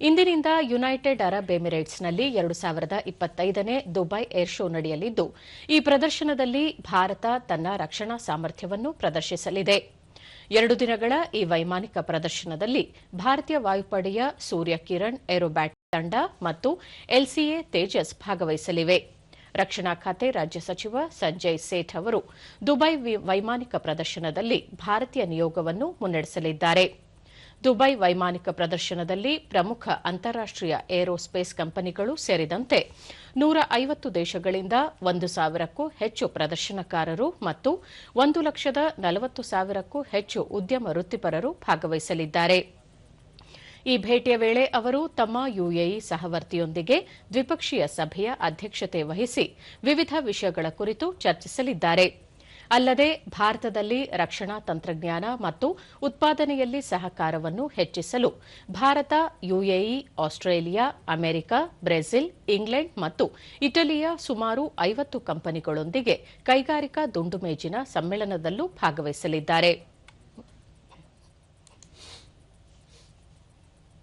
ಇಂದಿನಿಂದ United Arab ಎಮಿರೇಟ್ಸ್ನಲ್ಲಿ ಎರಡು ಸಾವಿರದ ಇಪ್ಪತ್ತೈದನೇ ದುಬೈ ಏರ್ ಶೋ ನಡೆಯಲಿದ್ದು, ಈ ಪ್ರದರ್ಶನದಲ್ಲಿ ಭಾರತ ತನ್ನ ರಕ್ಷಣಾ ಸಾಮರ್ಥ್ಯವನ್ನು ಪ್ರದರ್ಶಿಸಲಿದೆ. ಎರಡು ದಿನಗಳ ಈ ವೈಮಾನಿಕ ಪ್ರದರ್ಶನದಲ್ಲಿ ಭಾರತೀಯ ವಾಯುಪಡೆಯ ಸೂರ್ಯ ಕಿರಣ್ ಏರೋಬ್ಯಾಟ್ ತಂಡ ಮತ್ತು ಎಲ್ಸಿಎ ತೇಜಸ್ ಭಾಗವಹಿಸಲಿವೆ. ರಕ್ಷಣಾ ಖಾತೆ ರಾಜ್ಯ ಸಚಿವ ಸಂಜಯ್ ಸೇಠ್ ಅವರು ದುಬೈ ವೈಮಾನಿಕ ಪ್ರದರ್ಶನದಲ್ಲಿ ಭಾರತೀಯ ನಿಯೋಗವನ್ನು ಮುನ್ನಡೆಸಲಿದ್ದಾರೆ. ದುಬೈ ವೈಮಾನಿಕ ಪ್ರದರ್ಶನದಲ್ಲಿ ಪ್ರಮುಖ ಅಂತಾರಾಷ್ಟೀಯ ಏರೋಸ್ಪೇಸ್ ಕಂಪನಿಗಳು ಸೇರಿದಂತೆ ನೂರ ಐವತ್ತು ದೇಶಗಳಿಂದ ಒಂದು ಸಾವಿರಕ್ಕೂ ಹೆಚ್ಚು ಪ್ರದರ್ಶನಕಾರರು ಮತ್ತು ಒಂದು ಲಕ್ಷದ ನಲವತ್ತು ಸಾವಿರಕ್ಕೂ ಹೆಚ್ಚು ಉದ್ಯಮ ವೃತ್ತಿಪರರು ಭಾಗವಹಿಸಲಿದ್ದಾರೆ. ಈ ಭೇಟಿಯ ವೇಳೆ ಅವರು ತಮ್ಮ ಯುಎಇ ಸಹವರ್ತಿಯೊಂದಿಗೆ ದ್ವಿಪಕ್ಷೀಯ ಸಭೆಯ ಅಧ್ಯಕ್ಷತೆ ವಹಿಸಿ ವಿವಿಧ ವಿಷಯಗಳ ಕುರಿತು ಚರ್ಚಿಸಲಿದ್ದಾರೆ. ಅಲ್ಲದೆ ಭಾರತದಲ್ಲಿ ರಕ್ಷಣಾ ತಂತ್ರಜ್ಞಾನ ಮತ್ತು ಉತ್ಪಾದನೆಯಲ್ಲಿ ಸಹಕಾರವನ್ನು ಹೆಚ್ಚಿಸಲು Bharat, UAE, Australia, America, Brazil, England ಮತ್ತು ಇಟಲಿಯ ಸುಮಾರು ಐವತ್ತು ಕಂಪನಿಗಳೊಂದಿಗೆ ಕೈಗಾರಿಕಾ ದುಂಡುಮೇಜಿನ ಸಮ್ಮೇಳನದಲ್ಲೂ ಭಾಗವಹಿಸಲಿದ್ದಾರೆ.